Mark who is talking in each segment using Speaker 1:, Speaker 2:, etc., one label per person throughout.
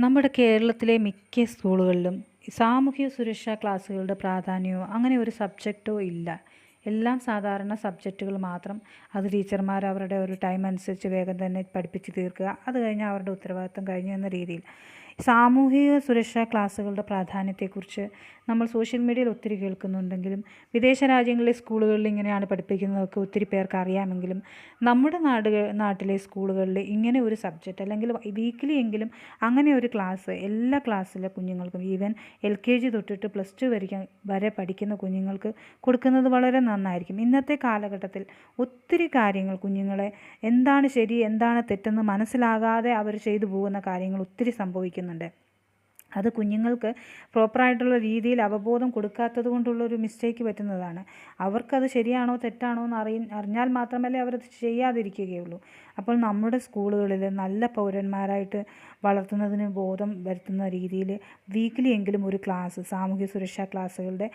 Speaker 1: നമ്മുടെ കേരളത്തിലെ മിക്ക സ്കൂളുകളിലും സാമൂഹ്യ സുരക്ഷാ ക്ലാസ്സുകളുടെ പ്രാധാന്യമോ അങ്ങനെ ഒരു സബ്ജക്റ്റോ ഇല്ല. എല്ലാം സാധാരണ സബ്ജക്റ്റുകൾ മാത്രം. അത് ടീച്ചർമാർ അവരുടെ ഒരു ടൈം അനുസരിച്ച് വേഗം തന്നെ പഠിപ്പിച്ച് തീർക്കുക. അത് കഴിഞ്ഞ് അവരുടെ ഉത്തരവാദിത്തം കഴിഞ്ഞു എന്ന രീതിയിൽ. സാമൂഹിക സുരക്ഷാ ക്ലാസ്സുകളുടെ പ്രാധാന്യത്തെക്കുറിച്ച് നമ്മൾ സോഷ്യൽ മീഡിയയിൽ ഒത്തിരി കേൾക്കുന്നുണ്ടെങ്കിലും വിദേശ രാജ്യങ്ങളിലെ സ്കൂളുകളിൽ ഇങ്ങനെയാണ് പഠിപ്പിക്കുന്നതൊക്കെ ഒത്തിരി പേർക്ക് അറിയാമെങ്കിലും നമ്മുടെ നാട് നാട്ടിലെ സ്കൂളുകളിൽ ഇങ്ങനെ ഒരു സബ്ജക്റ്റ് അല്ലെങ്കിൽ വീക്കിലി എങ്കിലും അങ്ങനെ ഒരു ക്ലാസ് എല്ലാ ക്ലാസ്സിലെ കുഞ്ഞുങ്ങൾക്കും ഈവൻ എൽ കെ ജി തൊട്ടിട്ട് പ്ലസ് ടു വരെ വരെ പഠിക്കുന്ന കുഞ്ഞുങ്ങൾക്ക് കൊടുക്കുന്നത് വളരെ നന്നായിരിക്കും. ഇന്നത്തെ കാലഘട്ടത്തിൽ ഒത്തിരി കാര്യങ്ങൾ കുഞ്ഞുങ്ങളെ എന്താണ് ശരി എന്താണ് തെറ്റെന്ന് മനസ്സിലാകാതെ അവർ ചെയ്തു പോകുന്ന കാര്യങ്ങൾ ഒത്തിരി സംഭവിക്കുന്നുണ്ട് അത് കുഞ്ഞുങ്ങൾക്ക് പ്രോപ്പറായിട്ടുള്ള രീതിയിൽ അവബോധം കൊടുക്കാത്തത് കൊണ്ടുള്ളൊരു മിസ്റ്റേക്ക് പറ്റുന്നതാണ്. അവർക്കത് ശരിയാണോ തെറ്റാണോ എന്ന് അറിയ അറിഞ്ഞാൽ മാത്രമല്ലേ അവരത് ചെയ്യാതിരിക്കുകയുള്ളൂ. അപ്പോൾ നമ്മുടെ സ്കൂളുകളിൽ നല്ല പൗരന്മാരായിട്ട് വളർത്തുന്നതിന് ബോധം വരുത്തുന്ന രീതിയിൽ വീക്കിലി എങ്കിലും ഒരു ക്ലാസ് സാമൂഹ്യ സുരക്ഷാ ക്ലാസ്സുകളുടെ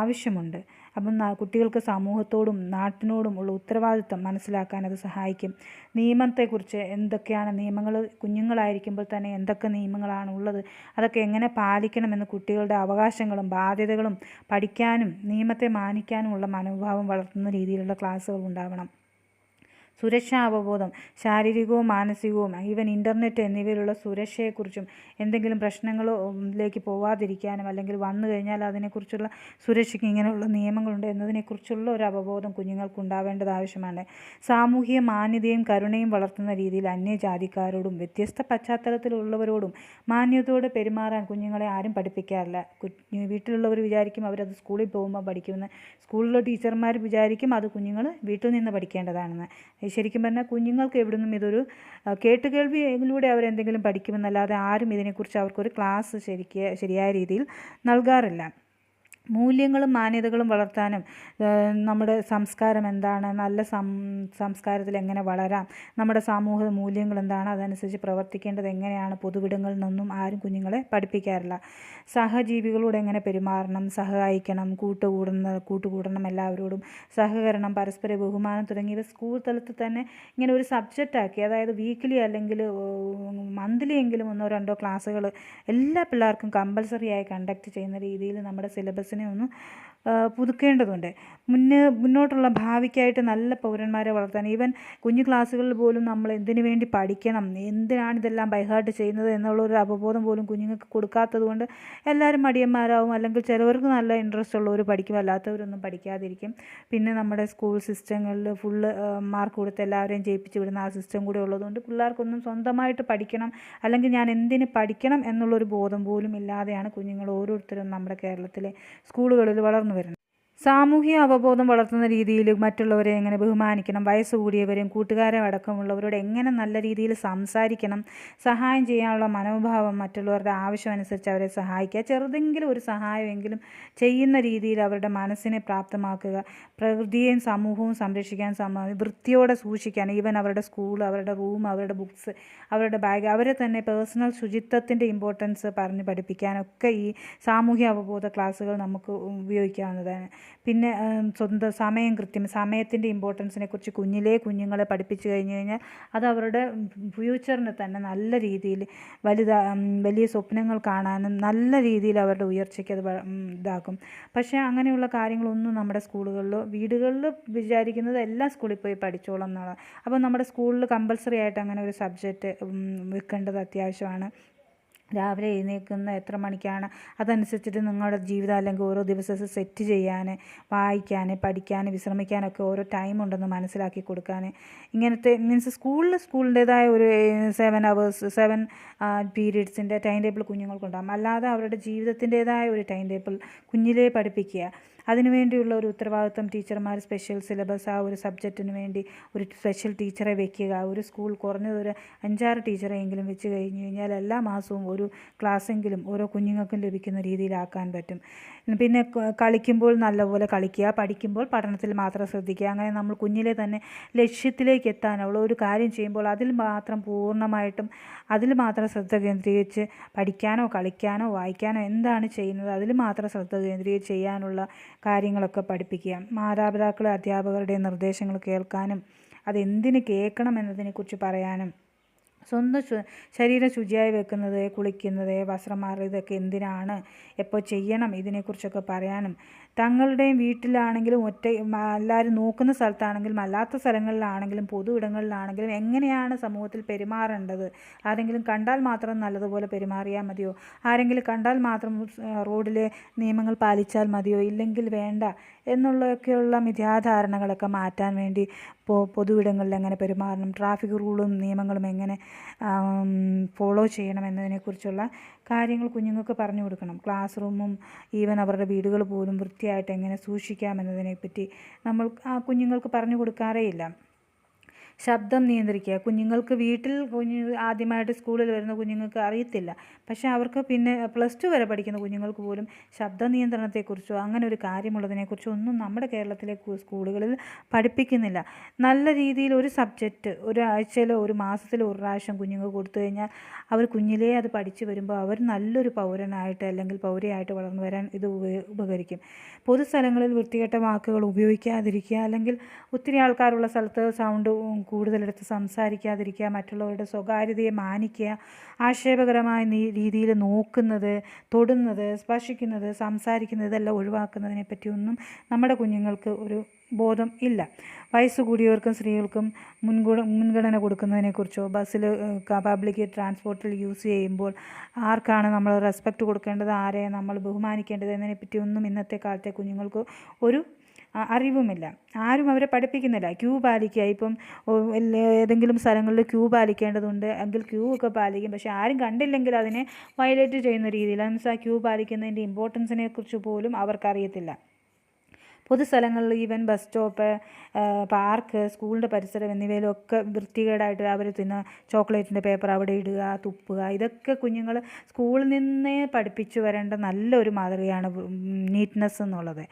Speaker 1: ആവശ്യമുണ്ട്. അപ്പം കുട്ടികൾക്ക് സമൂഹത്തോടും നാട്ടിനോടും ഉള്ള ഉത്തരവാദിത്വം മനസ്സിലാക്കാൻ അത് സഹായിക്കും. നിയമത്തെക്കുറിച്ച് എന്തൊക്കെയാണ് നിയമങ്ങൾ? കുഞ്ഞുങ്ങളായിരിക്കുമ്പോൾ തന്നെ എന്തൊക്കെ നിയമങ്ങളാണ് ഉള്ളത്? അതൊക്കെ എങ്ങനെ പാലിക്കണമെന്ന് കുട്ടികളുടെ അവകാശങ്ങളും ബാധ്യതകളും പഠിക്കാനും നിയമത്തെ മാനിക്കാനുമുള്ള മനോഭാവം വളർത്തുന്ന രീതിയിലുള്ള ക്ലാസ്സുകൾ ഉണ്ടാവണം. സുരക്ഷാ അവബോധം ശാരീരികവും മാനസികവും ഈവൻ ഇന്റർനെറ്റ് എന്നിവയിലുള്ള സുരക്ഷയെക്കുറിച്ചും എന്തെങ്കിലും പ്രശ്നങ്ങളിലേക്ക് പോവാതിരിക്കാനും അല്ലെങ്കിൽ വന്നു കഴിഞ്ഞാൽ അതിനെക്കുറിച്ചുള്ള സുരക്ഷയ്ക്ക് ഇങ്ങനെയുള്ള നിയമങ്ങളുണ്ട് എന്നതിനെക്കുറിച്ചുള്ള ഒരു അവബോധം കുഞ്ഞുങ്ങൾക്ക് ഉണ്ടാവേണ്ടത് ആവശ്യമാണ്. സാമൂഹിക മാന്യതയും കരുണയും വളർത്തുന്ന രീതിയിൽ അന്യജാതിക്കാരോടും വ്യത്യസ്ത പശ്ചാത്തലത്തിലുള്ളവരോടും മാന്യതയോട് പെരുമാറാൻ കുഞ്ഞുങ്ങളെ ആരും പഠിപ്പിക്കാറില്ല. വീട്ടിലുള്ളവർ വിചാരിക്കും അവരത് സ്കൂളിൽ പോകുമ്പോൾ പഠിക്കുമെന്ന് സ്കൂളിലെ ടീച്ചർമാർ വിചാരിക്കും അത് കുഞ്ഞുങ്ങൾ വീട്ടിൽ നിന്ന് പഠിക്കേണ്ടതാണെന്ന്. ശരിക്കും പറഞ്ഞാൽ കുഞ്ഞുങ്ങൾക്ക് എവിടുന്നും ഇതൊരു കേട്ടുകേൾവിയിലൂടെ അവരെന്തെങ്കിലും പഠിക്കുമെന്നല്ലാതെ ആരും ഇതിനെക്കുറിച്ച് അവർക്കൊരു ക്ലാസ് ശരിക്ക് ശരിയായ രീതിയിൽ നൽകാറില്ല. മൂല്യങ്ങളും മാന്യതകളും വളർത്താനും നമ്മുടെ സംസ്കാരം എന്താണ് നല്ല സം സംസ്കാരത്തിൽ എങ്ങനെ വളരാം നമ്മുടെ സാമൂഹിക മൂല്യങ്ങൾ എന്താണ് അതനുസരിച്ച് പ്രവർത്തിക്കേണ്ടത് എങ്ങനെയാണ് പൊതുവിടങ്ങളിൽ നിന്നും ആരും കുഞ്ഞുങ്ങളെ പഠിപ്പിക്കാറില്ല. സഹജീവികളോട് എങ്ങനെ പെരുമാറണം സഹായിക്കണം കൂട്ടുകൂടുന്ന കൂട്ടുകൂടണം എല്ലാവരോടും സഹകരണം പരസ്പര ബഹുമാനം തുടങ്ങിയവ സ്കൂൾ തലത്തിൽ തന്നെ ഇങ്ങനെ ഒരു സബ്ജക്റ്റാക്കി അതായത് വീക്കിലി അല്ലെങ്കിൽ മന്ത്ലി എങ്കിലും ഒന്നോ രണ്ടോ ക്ലാസ്സുകൾ എല്ലാ പിള്ളേർക്കും കമ്പൽസറി ആയി കണ്ടക്ട് ചെയ്യുന്ന രീതിയിൽ നമ്മുടെ സിലബസിനെ ഒന്ന് പുതുക്കേണ്ടതുണ്ട്. മുന്നേ മുന്നോട്ടുള്ള ഭാവിക്കായിട്ട് നല്ല പൗരന്മാരെ വളർത്താൻ ഈവൻ കുഞ്ഞു ക്ലാസ്സുകളിൽ പോലും നമ്മൾ എന്തിനു വേണ്ടി പഠിക്കണം എന്തിനാണ് ഇതെല്ലാം ബൈഹാർട്ട് ചെയ്യുന്നത് എന്നുള്ള ഒരു അവബോധം പോലും കുഞ്ഞുങ്ങൾക്ക് കൊടുക്കാത്തത് കൊണ്ട് എല്ലാവരും മടിയന്മാരാവും അല്ലെങ്കിൽ ചിലവർക്ക് നല്ല ഇൻട്രസ്റ്റ് ഉള്ളവർ പഠിക്കും അല്ലാത്തവരൊന്നും പഠിക്കാതിരിക്കും. പിന്നെ നമ്മുടെ സ്കൂൾ സിസ്റ്റങ്ങളിൽ ഫുള്ള് മാർക്ക് കൊടുത്ത് എല്ലാവരെയും ജയിപ്പിച്ച് വിടുന്ന ആ സിസ്റ്റം കൂടെ ഉള്ളതുകൊണ്ട് പിള്ളേർക്കൊന്നും സ്വന്തമായിട്ട് പഠിക്കണം അല്ലെങ്കിൽ ഞാൻ എന്തിന് പഠിക്കണം എന്നുള്ളൊരു ബോധം പോലും ഇല്ലാതെയാണ് കുഞ്ഞുങ്ങൾ ഓരോരുത്തരും നമ്മുടെ കേരളത്തിലെ സ്കൂളുകളിൽ വളർന്നു സാമൂഹിക അവബോധം വളർത്തുന്ന രീതിയിൽ മറ്റുള്ളവരെ എങ്ങനെ ബഹുമാനിക്കണം? വയസ്സ് കൂടിയവരും കൂട്ടുകാരെ അടക്കമുള്ളവരോട് എങ്ങനെ നല്ല രീതിയിൽ സംസാരിക്കണം? സഹായം ചെയ്യാനുള്ള മനോഭാവം മറ്റുള്ളവരുടെ ആവശ്യമനുസരിച്ച് അവരെ സഹായിക്കുക. ചെറുതെങ്കിലും ഒരു സഹായമെങ്കിലും ചെയ്യുന്ന രീതിയിൽ അവരുടെ മനസ്സിനെ പ്രാപ്തമാക്കുക. പ്രകൃതിയെയും സമൂഹവും സംരക്ഷിക്കാൻ സമ വൃത്തിയോടെ സൂക്ഷിക്കാൻ ഈവൻ അവരുടെ സ്കൂൾ അവരുടെ റൂം അവരുടെ ബുക്സ് അവരുടെ ബാഗ് അവരെ തന്നെ പേഴ്സണൽ ശുചിത്വത്തിന്റെ ഇമ്പോർട്ടൻസ് പറഞ്ഞ് പഠിപ്പിക്കാനൊക്കെ ഈ സാമൂഹ്യ അവബോധ ക്ലാസ്സുകൾ നമുക്ക് ഉപയോഗിക്കാവുന്നതാണ്. പിന്നെ സ്വന്തം സമയം കൃത്യം സമയത്തിന്റെ ഇമ്പോർട്ടൻസിനെ കുറിച്ച് കുഞ്ഞിലേ കുഞ്ഞുങ്ങളെ പഠിപ്പിച്ചു കഴിഞ്ഞു കഴിഞ്ഞാൽ അത് അവരുടെ ഫ്യൂച്ചറിന് തന്നെ നല്ല രീതിയിൽ വലുതാ വലിയ സ്വപ്നങ്ങൾ കാണാനും നല്ല രീതിയിൽ അവരുടെ ഉയർച്ചയ്ക്ക് അത് ഇതാക്കും. പക്ഷേ അങ്ങനെയുള്ള കാര്യങ്ങളൊന്നും നമ്മുടെ സ്കൂളുകളിലോ വീടുകളിൽ വിചാരിക്കുന്നത് എല്ലാ സ്കൂളിൽ പോയി പഠിച്ചോളാം എന്നുള്ളതാണ് അപ്പോൾ നമ്മുടെ സ്കൂളിൽ കമ്പൽസറി ആയിട്ട് അങ്ങനെ ഒരു സബ്ജക്റ്റ് വെക്കേണ്ടത് അത്യാവശ്യമാണ്. രാവിലെ എഴുന്നേൽക്കുന്ന എത്ര മണിക്കാണ് അതനുസരിച്ചിട്ട് നിങ്ങളുടെ ജീവിതം അല്ലെങ്കിൽ ഓരോ ദിവസം സെറ്റ് ചെയ്യാൻ വായിക്കാൻ പഠിക്കാൻ വിശ്രമിക്കാനൊക്കെ ഓരോ ടൈം ഉണ്ടെന്ന് മനസ്സിലാക്കി കൊടുക്കാൻ. ഇങ്ങനത്തെ മീൻസ് സ്കൂളിൽ സ്കൂളിന്റേതായ ഒരു സെവൻ അവേഴ്സ് സെവൻ പീരീഡ്സിന്റെ ടൈം ടേബിൾ കുഞ്ഞുങ്ങൾക്കുണ്ടാകും അല്ലാതെ അവരുടെ ജീവിതത്തിന്റേതായ ഒരു ടൈം ടേബിൾ കുഞ്ഞിലേ പഠിപ്പിക്കുക. അതിനുവേണ്ടിയുള്ള ഒരു ഉത്തരവാദിത്വം ടീച്ചർമാർ സ്പെഷ്യൽ സിലബസ് ആ ഒരു സബ്ജക്റ്റിന് വേണ്ടി ഒരു സ്പെഷ്യൽ ടീച്ചറെ വെക്കുക. ഒരു സ്കൂൾ കുറഞ്ഞതൊരു അഞ്ചാറ് ടീച്ചറെയെങ്കിലും വെച്ച് കഴിഞ്ഞ് കഴിഞ്ഞാൽ എല്ലാ മാസവും ഒരു ക്ലാസ്സെങ്കിലും ഓരോ കുഞ്ഞുങ്ങൾക്കും ലഭിക്കുന്ന രീതിയിലാക്കാൻ പറ്റും. പിന്നെ കളിക്കുമ്പോൾ നല്ലപോലെ കളിക്കുക പഠിക്കുമ്പോൾ പഠനത്തിൽ മാത്രം ശ്രദ്ധിക്കുക. അങ്ങനെ നമ്മൾ കുഞ്ഞിലെ തന്നെ ലക്ഷ്യത്തിലേക്ക് എത്താനുള്ള ഒരു കാര്യം ചെയ്യുമ്പോൾ അതിൽ മാത്രം പൂർണമായിട്ടും അതിൽ മാത്രം ശ്രദ്ധ കേന്ദ്രീകരിച്ച് പഠിക്കാനോ കളിക്കാനോ വായിക്കാനോ എന്താണ് ചെയ്യുന്നത് അതിൽ മാത്രം ശ്രദ്ധ കേന്ദ്രീകരിച്ച് ചെയ്യാനുള്ള കാര്യങ്ങളൊക്കെ പഠിപ്പിക്കുക. മാതാപിതാക്കൾ അധ്യാപകരുടെ നിർദ്ദേശങ്ങൾ കേൾക്കാനും അതെന്തിന് കേൾക്കണം എന്നതിനെക്കുറിച്ച് പറയാനും സ്വന്തം ശരീരം ശുചിയായി വെക്കുന്നത് കുളിക്കുന്നത് വസ്ത്രം മാറുക ഇതൊക്കെ എന്തിനാണ് എപ്പോൾ ചെയ്യണം ഇതിനെക്കുറിച്ചൊക്കെ പറയാനും തങ്ങളുടെയും വീട്ടിലാണെങ്കിലും ഒറ്റ എല്ലാവരും നോക്കുന്ന സ്ഥലത്താണെങ്കിലും അല്ലാത്ത സ്ഥലങ്ങളിലാണെങ്കിലും പൊതു ഇടങ്ങളിലാണെങ്കിലും എങ്ങനെയാണ് സമൂഹത്തിൽ പെരുമാറേണ്ടത്? ആരെങ്കിലും കണ്ടാൽ മാത്രം നല്ലതുപോലെ പെരുമാറിയാൽ മതിയോ? ആരെങ്കിലും കണ്ടാൽ മാത്രം റോഡിലെ നിയമങ്ങൾ പാലിച്ചാൽ മതിയോ? ഇല്ലെങ്കിൽ വേണ്ട എന്നുള്ളതൊക്കെയുള്ള മിഥ്യാധാരണകളൊക്കെ മാറ്റാൻ വേണ്ടി പൊതു പൊതുവിടങ്ങളിൽ എങ്ങനെ പെരുമാറണം? ട്രാഫിക് റൂളും നിയമങ്ങളും എങ്ങനെ ഫോളോ ചെയ്യണം എന്നതിനെക്കുറിച്ചുള്ള കാര്യങ്ങൾ കുഞ്ഞുങ്ങൾക്ക് പറഞ്ഞു കൊടുക്കണം. ക്ലാസ് റൂമും ഈവൻ അവരുടെ വീടുകൾ പോലും വൃത്തിയായിട്ട് എങ്ങനെ സൂക്ഷിക്കാം എന്നതിനെപ്പറ്റി നമ്മൾ ആ കുഞ്ഞുങ്ങൾക്ക് പറഞ്ഞു കൊടുക്കാറേയില്ല. ശബ്ദം നിയന്ത്രിക്കുക. കുഞ്ഞുങ്ങൾക്ക് വീട്ടിൽ കുഞ്ഞു ആദ്യമായിട്ട് സ്കൂളിൽ വരുന്ന കുഞ്ഞുങ്ങൾക്ക് അറിയത്തില്ല. പക്ഷേ അവർക്ക് പിന്നെ പ്ലസ് ടു വരെ പഠിക്കുന്ന കുഞ്ഞുങ്ങൾക്ക് പോലും ശബ്ദ നിയന്ത്രണത്തെക്കുറിച്ചോ അങ്ങനെ ഒരു കാര്യമുള്ളതിനെക്കുറിച്ചോ ഒന്നും നമ്മുടെ കേരളത്തിലെ സ്കൂളുകളിൽ പഠിപ്പിക്കുന്നില്ല. നല്ല രീതിയിൽ ഒരു സബ്ജക്റ്റ് ഒരാഴ്ചയിലോ ഒരു മാസത്തിലോ ഒരു പ്രാവശ്യം കുഞ്ഞുങ്ങൾക്ക് കൊടുത്തു കഴിഞ്ഞാൽ അവർ കുഞ്ഞിലേ അത് പഠിച്ചു വരുമ്പോൾ അവർ നല്ലൊരു പൗരനായിട്ട് അല്ലെങ്കിൽ പൗരയായിട്ട് വളർന്നു വരാൻ ഇത് ഉപകരിക്കും. പൊതുസ്ഥലങ്ങളിൽ വൃത്തികെട്ട വാക്കുകൾ ഉപയോഗിക്കാതിരിക്കുക അല്ലെങ്കിൽ ഒത്തിരി ആൾക്കാരുള്ള സ്ഥലത്ത് സൗണ്ട് കൂടുതലെടുത്ത് സംസാരിക്കാതിരിക്കുക മറ്റുള്ളവരുടെ സ്വകാര്യതയെ മാനിക്കുക ആക്ഷേപകരമായ രീതിയിൽ നോക്കുന്നത് തൊടുന്നത് സ്പർശിക്കുന്നത് സംസാരിക്കുന്നത് ഇതെല്ലാം ഒഴിവാക്കുന്നതിനെ പറ്റിയൊന്നും നമ്മുടെ കുഞ്ഞുങ്ങൾക്ക് ഒരു ബോധം ഇല്ല. വയസ്സ് കൂടിയവർക്കും സ്ത്രീകൾക്കും മുൻഗണ മുൻഗണന കൊടുക്കുന്നതിനെക്കുറിച്ചോ ബസ്സിൽ പബ്ലിക് ട്രാൻസ്പോർട്ടിൽ യൂസ് ചെയ്യുമ്പോൾ ആർക്കാണ് നമ്മൾ റെസ്പെക്റ്റ് കൊടുക്കേണ്ടത് ആരെയാണ് നമ്മൾ ബഹുമാനിക്കേണ്ടത് എന്നതിനെ പറ്റിയൊന്നും ഇന്നത്തെ കാലത്തെ കുഞ്ഞുങ്ങൾക്ക് ഒരു അറിവുമില്ല. ആരും അവരെ പഠിപ്പിക്കുന്നില്ല. ക്യൂ പാലിക്കുക. ഇപ്പം ഏതെങ്കിലും സ്ഥലങ്ങളിൽ ക്യൂ പാലിക്കേണ്ടതുണ്ട്. എങ്കിൽ ക്യൂ ഒക്കെ പാലിക്കും. പക്ഷേ ആരും കണ്ടില്ലെങ്കിൽ അതിനെ വയലേറ്റ് ചെയ്യുന്ന രീതിയിൽ. മീൻസ് ആ ക്യൂ പാലിക്കുന്നതിന്റെ ഇമ്പോർട്ടൻസിനെ കുറിച്ച് പോലും അവർക്കറിയത്തില്ല പൊതുസ്ഥലങ്ങളിൽ ഈവൻ ബസ് സ്റ്റോപ്പ് പാർക്ക് സ്കൂളിന്റെ പരിസരം എന്നിവയിലൊക്കെ വൃത്തികേടായിട്ട് അവർ തിന്ന ചോക്ലേറ്റിന്റെ പേപ്പർ അവിടെ ഇടുക തുപ്പുക. ഇതൊക്കെ കുഞ്ഞുങ്ങൾ സ്കൂളിൽ നിന്നേ പഠിപ്പിച്ചു വരേണ്ട നല്ലൊരു മാതൃകയാണ് നീറ്റ്നെസ് എന്നുള്ളത്.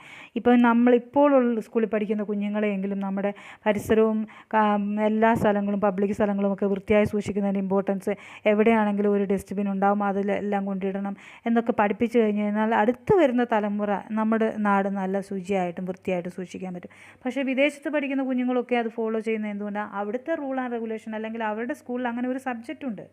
Speaker 1: ഇപ്പോൾ നമ്മളിപ്പോൾ ഉള്ള സ്കൂളിൽ പഠിക്കുന്ന കുഞ്ഞുങ്ങളെയെങ്കിലും നമ്മുടെ പരിസരവും എല്ലാ സ്ഥലങ്ങളും പബ്ലിക് സ്ഥലങ്ങളും ഒക്കെ വൃത്തിയായി സൂക്ഷിക്കുന്നതിന്റെ ഇമ്പോർട്ടൻസ് എവിടെയാണെങ്കിലും ഒരു ഡസ്റ്റ്ബിൻ ഉണ്ടാവും അതിലെല്ലാം കൊണ്ടിടണം എന്നൊക്കെ പഠിപ്പിച്ചു കഴിഞ്ഞു കഴിഞ്ഞാൽ അടുത്ത് വരുന്ന തലമുറ നമ്മുടെ നാട് നല്ല ശുചിയായിട്ടും വൃത്തിയായിട്ടും സൂക്ഷിക്കാൻ പറ്റും. പക്ഷേ വിദേശത്ത് പഠിക്കുന്ന കുഞ്ഞുങ്ങളൊക്കെ അത് ഫോളോ ചെയ്യുന്നത് എന്തുകൊണ്ടാണ് അവിടുത്തെ റൂൾ ആൻഡ് റെഗുലേഷൻ അല്ലെങ്കിൽ അവരുടെ സ്കൂളിൽ അങ്ങനെ ഒരു സബ്ജക്റ്റ് ഉണ്ട്.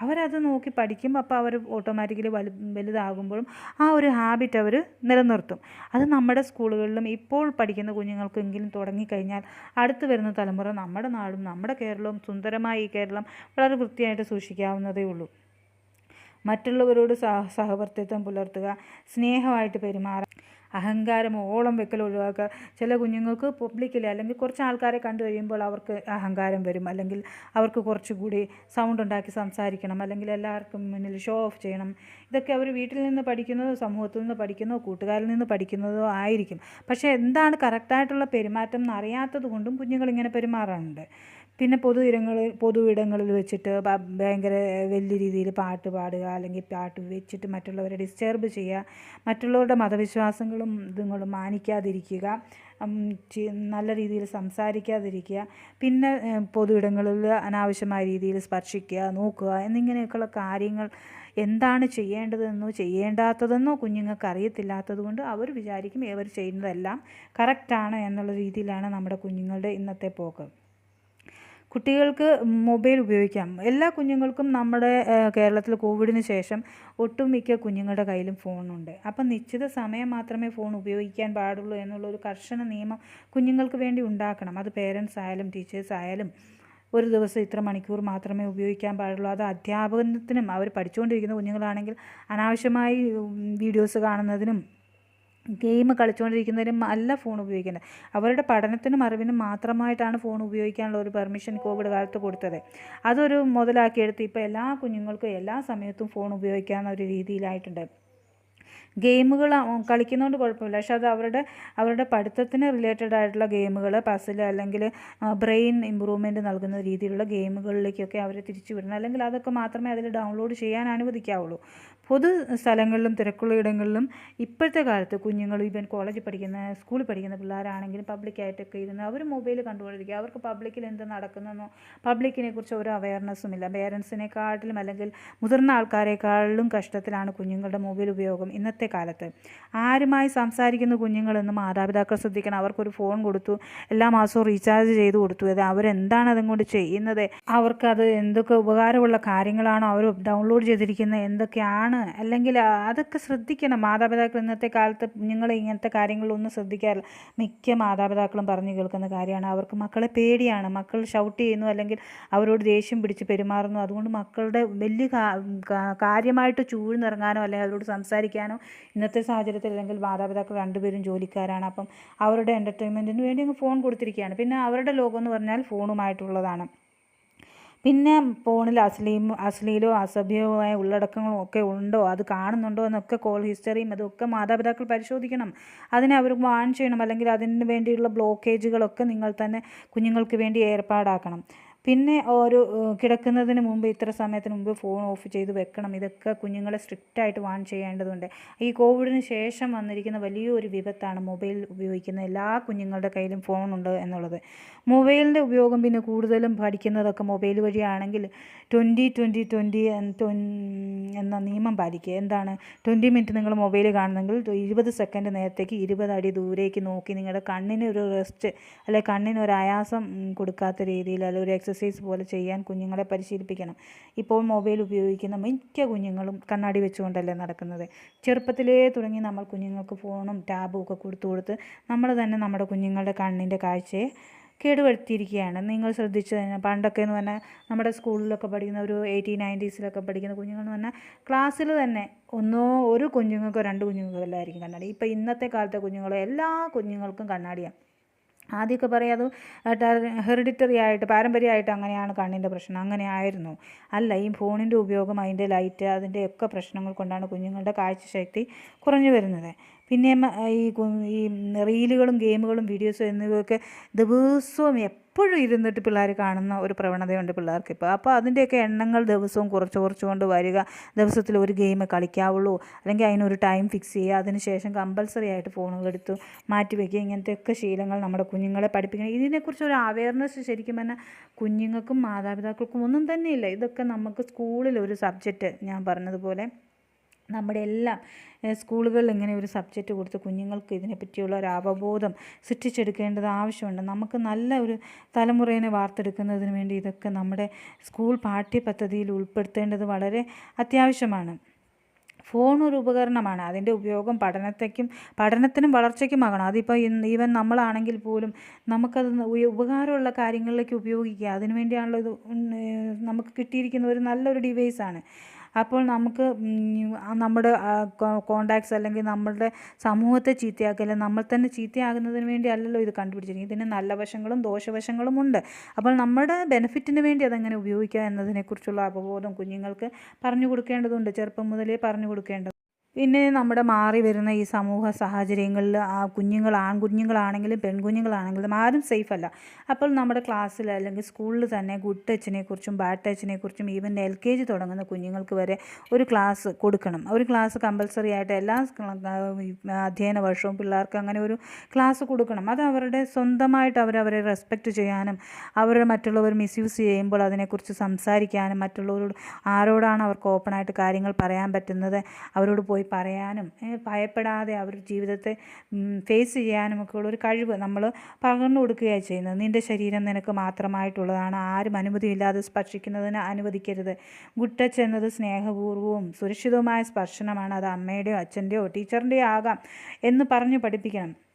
Speaker 1: അവരത് നോക്കി പഠിക്കുമ്പോൾ അപ്പോൾ അവർ ഓട്ടോമാറ്റിക്കലി വലു വലുതാകുമ്പോഴും ആ ഒരു ഹാബിറ്റ് അവർ നിലനിർത്തും. അത് നമ്മുടെ സ്കൂളുകളിലും ഇപ്പോൾ പഠിക്കുന്ന കുഞ്ഞുങ്ങൾക്കെങ്കിലും തുടങ്ങിക്കഴിഞ്ഞാൽ അടുത്ത് വരുന്ന തലമുറ നമ്മുടെ നാടും നമ്മുടെ കേരളവും സുന്ദരമായി ഈ കേരളം വളരെ വൃത്തിയായിട്ട് സൂക്ഷിക്കാവുന്നതേ ഉള്ളൂ. മറ്റുള്ളവരോട് സഹ സഹവർത്തിത്വം പുലർത്തുക സ്നേഹമായിട്ട് പെരുമാറുക അഹങ്കാരം ഓളം വെക്കൽ ഒഴിവാക്കുക. ചില കുഞ്ഞുങ്ങൾക്ക് പബ്ലിക്കിൽ അല്ലെങ്കിൽ കുറച്ച് ആൾക്കാരെ കണ്ടു കഴിയുമ്പോൾ അവർക്ക് അഹങ്കാരം വരും. അല്ലെങ്കിൽ അവർക്ക് കുറച്ചുകൂടി സൗണ്ട് ഉണ്ടാക്കി സംസാരിക്കണം. അല്ലെങ്കിൽ എല്ലാവർക്കും മുന്നിൽ ഷോ ഓഫ് ചെയ്യണം. ഇതൊക്കെ അവർ വീട്ടിൽ നിന്ന് പഠിക്കുന്നതോ സമൂഹത്തിൽ നിന്ന് പഠിക്കുന്നതോ കൂട്ടുകാരിൽ നിന്ന് പഠിക്കുന്നതോ ആയിരിക്കും. പക്ഷേ എന്താണ് കറക്റ്റായിട്ടുള്ള പെരുമാറ്റം എന്ന് അറിയാത്തത് കൊണ്ടും കുഞ്ഞുങ്ങൾ ഇങ്ങനെ പെരുമാറാറുണ്ട്. പിന്നെ പൊതു ഇടങ്ങളിൽ പൊതു ഇടങ്ങളിൽ വെച്ചിട്ട് ഭയങ്കര വലിയ രീതിയിൽ പാട്ട് പാടുക അല്ലെങ്കിൽ പാട്ട് വെച്ചിട്ട് മറ്റുള്ളവരെ ഡിസ്റ്റർബ് ചെയ്യുക മറ്റുള്ളവരുടെ മതവിശ്വാസങ്ങളും ഇതുങ്ങളും മാനിക്കാതിരിക്കുക നല്ല രീതിയിൽ സംസാരിക്കാതിരിക്കുക പിന്നെ പൊതു ഇടങ്ങളിൽ അനാവശ്യമായ രീതിയിൽ സ്പർശിക്കുക നോക്കുക എന്നിങ്ങനെയൊക്കെയുള്ള കാര്യങ്ങൾ എന്താണ് ചെയ്യേണ്ടതെന്നോ ചെയ്യേണ്ടാത്തതെന്നോ കുഞ്ഞുങ്ങൾക്ക് അറിയത്തില്ലാത്തത് കൊണ്ട് അവർ വിചാരിക്കും ഇവർ ചെയ്യുന്നതെല്ലാം കറക്റ്റാണ് എന്നുള്ള രീതിയിലാണ് നമ്മുടെ കുഞ്ഞുങ്ങളുടെ ഇന്നത്തെ പോക്ക്. കുട്ടികൾക്ക് മൊബൈൽ ഉപയോഗിക്കാം. എല്ലാ കുഞ്ഞുങ്ങൾക്കും നമ്മുടെ കേരളത്തിൽ കോവിഡിന് ശേഷം ഒട്ടുമിക്ക കുഞ്ഞുങ്ങളുടെ കയ്യിലും ഫോണുണ്ട്. അപ്പം നിശ്ചിത സമയം മാത്രമേ ഫോൺ ഉപയോഗിക്കാൻ പാടുള്ളൂ എന്നുള്ള ഒരു കർശന നിയമം കുഞ്ഞുങ്ങൾക്ക് വേണ്ടി ഉണ്ടാക്കണം. അത് പേരൻസ് ആയാലും ടീച്ചേഴ്സ് ആയാലും ഒരു ദിവസം ഇത്ര മണിക്കൂർ മാത്രമേ ഉപയോഗിക്കാൻ പാടുള്ളൂ. അത് അധ്യാപനത്തിനും അവർ പഠിച്ചുകൊണ്ടിരിക്കുന്ന കുഞ്ഞുങ്ങളാണെങ്കിൽ അനാവശ്യമായി വീഡിയോസ് കാണുന്നതിനും ഗെയിം കളിച്ചുകൊണ്ടിരിക്കുന്നവരും അല്ല ഫോൺ ഉപയോഗിക്കേണ്ടത് അവരുടെ പഠനത്തിനും അറിവിനും മാത്രമായിട്ടാണ് ഫോൺ ഉപയോഗിക്കാനുള്ള ഒരു പെർമിഷൻ കോവിഡ് കാലത്ത് കൊടുത്തത്. അതൊരു മുതലാക്കിയെടുത്ത് ഇപ്പോൾ എല്ലാ കുഞ്ഞുങ്ങൾക്കും എല്ലാ സമയത്തും ഫോൺ ഉപയോഗിക്കാവുന്ന ഒരു രീതിയിലായിട്ടുണ്ട്. ഗെയിമുകൾ കളിക്കുന്നതുകൊണ്ട് കുഴപ്പമില്ല. പക്ഷെ അത് അവരുടെ അവരുടെ പഠിത്തത്തിന് റിലേറ്റഡ് ആയിട്ടുള്ള ഗെയിമുകൾ പസിൽ അല്ലെങ്കിൽ ബ്രെയിൻ ഇമ്പ്രൂവ്മെന്റ് നൽകുന്ന രീതിയിലുള്ള ഗെയിമുകളിലേക്കൊക്കെ അവരെ തിരിച്ചു വിടണം. അല്ലെങ്കിൽ അതൊക്കെ മാത്രമേ അതിൽ ഡൗൺലോഡ് ചെയ്യാൻ അനുവദിക്കാവുള്ളൂ. പൊതു സ്ഥലങ്ങളിലും തിരക്കുള്ള ഇടങ്ങളിലും ഇപ്പോഴത്തെ കാലത്ത് കുഞ്ഞുങ്ങൾ ഈവൻ കോളേജിൽ പഠിക്കുന്ന സ്കൂളിൽ പഠിക്കുന്ന പിള്ളേരാണെങ്കിലും പബ്ലിക്കായിട്ടൊക്കെ ഇരുന്ന് അവർ മൊബൈൽ കണ്ടുകൊണ്ടിരിക്കുക അവർക്ക് പബ്ലിക്കിൽ എന്ത് നടക്കുന്നതെന്നോ പബ്ലിക്കിനെ കുറിച്ച് ഒരു അവയർനെസ്സും ഇല്ല. പേരൻസിനെക്കാട്ടിലും അല്ലെങ്കിൽ മുതിർന്ന ആൾക്കാരെക്കാളിലും കഷ്ടത്തിലാണ് കുഞ്ഞുങ്ങളുടെ മൊബൈൽ ഉപയോഗം ഇന്നത്തെ കാലത്ത്. ആരുമായി സംസാരിക്കുന്ന കുഞ്ഞുങ്ങളെന്ന് മാതാപിതാക്കൾ ശ്രദ്ധിക്കണം. അവർക്കൊരു ഫോൺ കൊടുത്തു എല്ലാ മാസവും റീചാർജ് ചെയ്ത് കൊടുത്തു. അത് അവരെന്താണ് അതുകൊണ്ട് ചെയ്യുന്നത്? അവർക്കത് എന്തൊക്കെ ഉപകാരമുള്ള കാര്യങ്ങളാണോ അവർ ഡൗൺലോഡ് ചെയ്തിരിക്കുന്നത്? എന്തൊക്കെയാണ് അല്ലെങ്കിൽ അതൊക്കെ ശ്രദ്ധിക്കണം. മാതാപിതാക്കൾ ഇന്നത്തെ കാലത്ത് നിങ്ങൾ ഇങ്ങനത്തെ കാര്യങ്ങളൊന്നും ശ്രദ്ധിക്കാറില്ല. മിക്ക മാതാപിതാക്കളും പറഞ്ഞു കേൾക്കുന്ന കാര്യമാണ്. അവർക്ക് മക്കളെ പേടിയാണ്. മക്കൾ ഷൗട്ട് ചെയ്യുന്നു അല്ലെങ്കിൽ അവരോട് ദേഷ്യം പിടിച്ച് പെരുമാറുന്നു. അതുകൊണ്ട് മക്കളുടെ വലിയ കാര്യമായിട്ട് ചൂഴ്ന്നിറങ്ങാനോ അല്ലെങ്കിൽ അവരോട് സംസാരിക്കാനോ ഇന്നത്തെ സാഹചര്യത്തിൽ അല്ലെങ്കിൽ മാതാപിതാക്കൾ രണ്ടുപേരും ജോലിക്കാരാണ്. അപ്പം അവരുടെ എന്റർടൈൻമെന്റിന് വേണ്ടി അങ്ങ് ഫോൺ കൊടുത്തിരിക്കുകയാണ്. പിന്നെ അവരുടെ ലോകം എന്ന് പറഞ്ഞാൽ ഫോണുമായിട്ടുള്ളതാണ് പിന്നെ ഫോണിൽ അശ്ലീം അശ്ലീലോ അസഭ്യവുമായ ഉള്ളടക്കങ്ങളും ഒക്കെ ഉണ്ടോ? അത് കാണുന്നുണ്ടോ? എന്നൊക്കെ കോൾ ഹിസ്റ്ററിയും അതൊക്കെ മാതാപിതാക്കൾ പരിശോധിക്കണം. അതിനെ അവർ വാൺ ചെയ്യണം. അല്ലെങ്കിൽ അതിന് വേണ്ടിയുള്ള ബ്ലോക്കേജുകളൊക്കെ നിങ്ങൾ തന്നെ കുഞ്ഞുങ്ങൾക്ക് വേണ്ടി ഏർപ്പാടാക്കണം. പിന്നെ ഒരു കിടക്കുന്നതിന് മുമ്പ് ഇത്ര സമയത്തിന് മുമ്പ് ഫോൺ ഓഫ് ചെയ്ത് വെക്കണം. ഇതൊക്കെ കുഞ്ഞുങ്ങളെ സ്ട്രിക്റ്റായിട്ട് വാൺ ചെയ്യേണ്ടതുണ്ട്. ഈ കോവിഡിന് ശേഷം വന്നിരിക്കുന്ന വലിയൊരു വിപത്താണ് മൊബൈൽ ഉപയോഗിക്കുന്ന എല്ലാ കുഞ്ഞുങ്ങളുടെ കയ്യിലും ഉണ്ട് എന്നുള്ളത്. മൊബൈലിന്റെ ഉപയോഗം പിന്നെ കൂടുതലും പഠിക്കുന്നതൊക്കെ മൊബൈൽ വഴിയാണെങ്കിൽ ട്വന്റി ട്വന്റി ട്വന്റി എന്ന നിയമം പാലിക്കുക. എന്താണ്? ട്വന്റി മിനിറ്റ് നിങ്ങൾ മൊബൈൽ കാണുന്നെങ്കിൽ ഇരുപത് സെക്കൻഡ് നേരത്തേക്ക് ഇരുപത് അടി ദൂരേക്ക് നോക്കി നിങ്ങളുടെ കണ്ണിന് ഒരു റെസ്റ്റ് അല്ലെ കണ്ണിന് ഒരു ആയാസം കൊടുക്കാത്ത രീതിയിൽ അല്ലെങ്കിൽ ഒരു എക്സസൈസ് പോലെ ചെയ്യാൻ കുഞ്ഞുങ്ങളെ പരിശീലിപ്പിക്കണം. ഇപ്പോൾ മൊബൈൽ ഉപയോഗിക്കുന്ന മിക്ക കുഞ്ഞുങ്ങളും കണ്ണാടി വെച്ചുകൊണ്ടല്ലേ നടക്കുന്നത്. ചെറുപ്പത്തിലേ തുടങ്ങി നമ്മൾ കുഞ്ഞുങ്ങൾക്ക് ഫോണും ടാബും ഒക്കെ കൊടുത്തു കൊടുത്ത് നമ്മൾ തന്നെ നമ്മുടെ കുഞ്ഞുങ്ങളുടെ കണ്ണിന്റെ കാഴ്ചയെ കേടുവരുത്തിയിരിക്കുകയാണ്. നിങ്ങൾ ശ്രദ്ധിച്ചു കഴിഞ്ഞാൽ പണ്ടൊക്കെ എന്ന് പറഞ്ഞാൽ നമ്മുടെ സ്കൂളിലൊക്കെ പഠിക്കുന്ന ഒരു എയ്റ്റി നയന്റീസിലൊക്കെ പഠിക്കുന്ന കുഞ്ഞുങ്ങൾ എന്ന് പറഞ്ഞാൽ ക്ലാസ്സിൽ തന്നെ ഒന്നോ ഒരു കുഞ്ഞുങ്ങൾക്കോ രണ്ട് കുഞ്ഞുങ്ങൾക്കോ എല്ലായിരിക്കും കണ്ണാടി. ഇപ്പോൾ ഇന്നത്തെ കാലത്തെ കുഞ്ഞുങ്ങൾ എല്ലാ കുഞ്ഞുങ്ങൾക്കും കണ്ണാടിയാണ്. ആദ്യമൊക്കെ പറയാം അത് ഹെറിഡിറ്ററി ആയിട്ട് പാരമ്പര്യമായിട്ട് അങ്ങനെയാണ് കണ്ണിന്റെ പ്രശ്നം. അങ്ങനെ ആയിരുന്നു അല്ല ഈ ഫോണിന്റെ ഉപയോഗം അതിന്റെ ലൈറ്റ് അതിന്റെ ഒക്കെ പ്രശ്നങ്ങൾ കൊണ്ടാണ് കുഞ്ഞുങ്ങളുടെ കാഴ്ചശക്തി കുറഞ്ഞു വരുന്നത്. പിന്നെ ഈ ഈ റീലുകളും ഗെയിമുകളും വീഡിയോസും എന്നിവയൊക്കെ ദിവസവും എപ്പോഴും ഇരുന്നിട്ട് പിള്ളേർ കാണുന്ന ഒരു പ്രവണതയുണ്ട് പിള്ളേർക്ക് ഇപ്പോൾ. അപ്പോൾ അതിന്റെയൊക്കെ എണ്ണങ്ങൾ ദിവസവും കുറച്ച് കുറച്ച് കൊണ്ട് വരിക. ദിവസത്തിൽ ഒരു ഗെയിം കളിക്കാവുള്ളൂ. അല്ലെങ്കിൽ അതിനൊരു ടൈം ഫിക്സ് ചെയ്യുക. അതിനുശേഷം കമ്പൽസറി ആയിട്ട് ഫോണുകൾ എടുത്ത് മാറ്റി വയ്ക്കുക ഇങ്ങനത്തെയൊക്കെ ശീലങ്ങൾ നമ്മുടെ കുഞ്ഞുങ്ങളെ പഠിപ്പിക്കണം. ഇതിനെക്കുറിച്ച് ഒരു അവയർനെസ് ശരിക്കും പറഞ്ഞാൽ കുഞ്ഞുങ്ങൾക്കും മാതാപിതാക്കൾക്കും ഒന്നും തന്നെയില്ല. ഇതൊക്കെ നമുക്ക് സ്കൂളിൽ ഒരു സബ്ജക്റ്റ് ഞാൻ പറഞ്ഞതുപോലെ നമ്മുടെ എല്ലാം സ്കൂളുകളിൽ ഇങ്ങനെ ഒരു സബ്ജക്റ്റ് കൊടുത്ത് കുഞ്ഞുങ്ങൾക്ക് ഇതിനെപ്പറ്റിയുള്ള ഒരു അവബോധം സൃഷ്ടിച്ചെടുക്കേണ്ടത് ആവശ്യമുണ്ട്. നമുക്ക് നല്ല ഒരു തലമുറയെ വാർത്തെടുക്കുന്നതിന് വേണ്ടി ഇതൊക്കെ നമ്മുടെ സ്കൂൾ പാഠ്യപദ്ധതിയിൽ ഉൾപ്പെടുത്തേണ്ടത് വളരെ അത്യാവശ്യമാണ്. ഫോൺ ഒരു ഉപകരണമാണ്. അതിന്റെ ഉപയോഗം പഠനത്തേക്കും പഠനത്തിനും വളർച്ചയ്ക്കുമാകണം അതിപ്പോൾ ഈവൻ നമ്മളാണെങ്കിൽ പോലും നമുക്കത് ഉപകാരമുള്ള കാര്യങ്ങളിലേക്ക് ഉപയോഗിക്കുക. അതിനു വേണ്ടിയാണല്ലോ ഇത് നമുക്ക് കിട്ടിയിരിക്കുന്ന ഒരു നല്ലൊരു ഡിവൈസാണ് അപ്പോൾ നമുക്ക് നമ്മുടെ കോണ്ടാക്ട്സ് അല്ലെങ്കിൽ നമ്മളുടെ സമൂഹത്തെ ചീത്തയാക്കില്ല നമ്മൾ തന്നെ ചീത്തയാകുന്നതിന് വേണ്ടി അല്ലല്ലോ ഇത് കണ്ടുപിടിച്ചിരിക്കുന്നത്. ഇതിന് നല്ല വശങ്ങളും ദോഷവശങ്ങളും ഉണ്ട്. അപ്പോൾ നമ്മുടെ ബെനിഫിറ്റിന് വേണ്ടി അതെങ്ങനെ ഉപയോഗിക്കുക എന്നതിനെക്കുറിച്ചുള്ള അവബോധം കുഞ്ഞുങ്ങൾക്ക് പറഞ്ഞു കൊടുക്കേണ്ടതുണ്ട്. ചെറുപ്പം മുതലേ പറഞ്ഞു കൊടുക്കേണ്ടത് പിന്നെ നമ്മുടെ മാറി വരുന്ന ഈ സമൂഹ സാഹചര്യങ്ങളിൽ ആ കുഞ്ഞുങ്ങൾ ആൺകുഞ്ഞുങ്ങളാണെങ്കിലും പെൺകുഞ്ഞുങ്ങളാണെങ്കിലും ആരും സേഫ് അല്ല. അപ്പോൾ നമ്മുടെ ക്ലാസ്സിൽ അല്ലെങ്കിൽ സ്കൂളിൽ തന്നെ ഗുഡ് ടച്ചിനെ കുറിച്ചും ബാഡ് ടച്ചിനെ കുറിച്ചും ഈവൻ എൽ കെ ജി തുടങ്ങുന്ന കുഞ്ഞുങ്ങൾക്ക് വരെ ഒരു ക്ലാസ് കൊടുക്കണം. ഒരു ക്ലാസ് കമ്പൽസറി ആയിട്ട് എല്ലാ അധ്യയന വർഷവും പിള്ളേർക്ക് അങ്ങനെ ഒരു ക്ലാസ് കൊടുക്കണം. അത് അവരുടെ സ്വന്തമായിട്ട് അവരവരെ റെസ്പെക്റ്റ് ചെയ്യാനും അവരുടെ മറ്റുള്ളവർ മിസ്യൂസ് ചെയ്യുമ്പോൾ അതിനെക്കുറിച്ച് സംസാരിക്കാനും മറ്റുള്ളവരോട് ആരോടാണ് അവർക്ക് ഓപ്പണായിട്ട് കാര്യങ്ങൾ പറയാൻ പറ്റുന്നത് അവരോട് പോയി പറയാനും ഭയപ്പെടാതെ അവർ ജീവിതത്തെ ഫേസ് ചെയ്യാനും ഒക്കെ ഉള്ള ഒരു കഴിവ് നമ്മൾ പകർന്നു കൊടുക്കുകയാണ് ചെയ്യുന്നത്. നിന്റെ ശരീരം നിനക്ക് മാത്രമായിട്ടുള്ളതാണ്. ആരും അനുമതിയില്ലാതെ സ്പർശിക്കുന്നതിന് അനുവദിക്കരുത്. ഗുഡ് ടച്ച് എന്നത് സ്നേഹപൂർവവും സുരക്ഷിതവുമായ സ്പർശനമാണ്. അത് അമ്മയുടെയോ അച്ഛന്റെയോ ടീച്ചറിന്റെയോ ആകാം എന്ന് പറഞ്ഞു പഠിപ്പിക്കണം.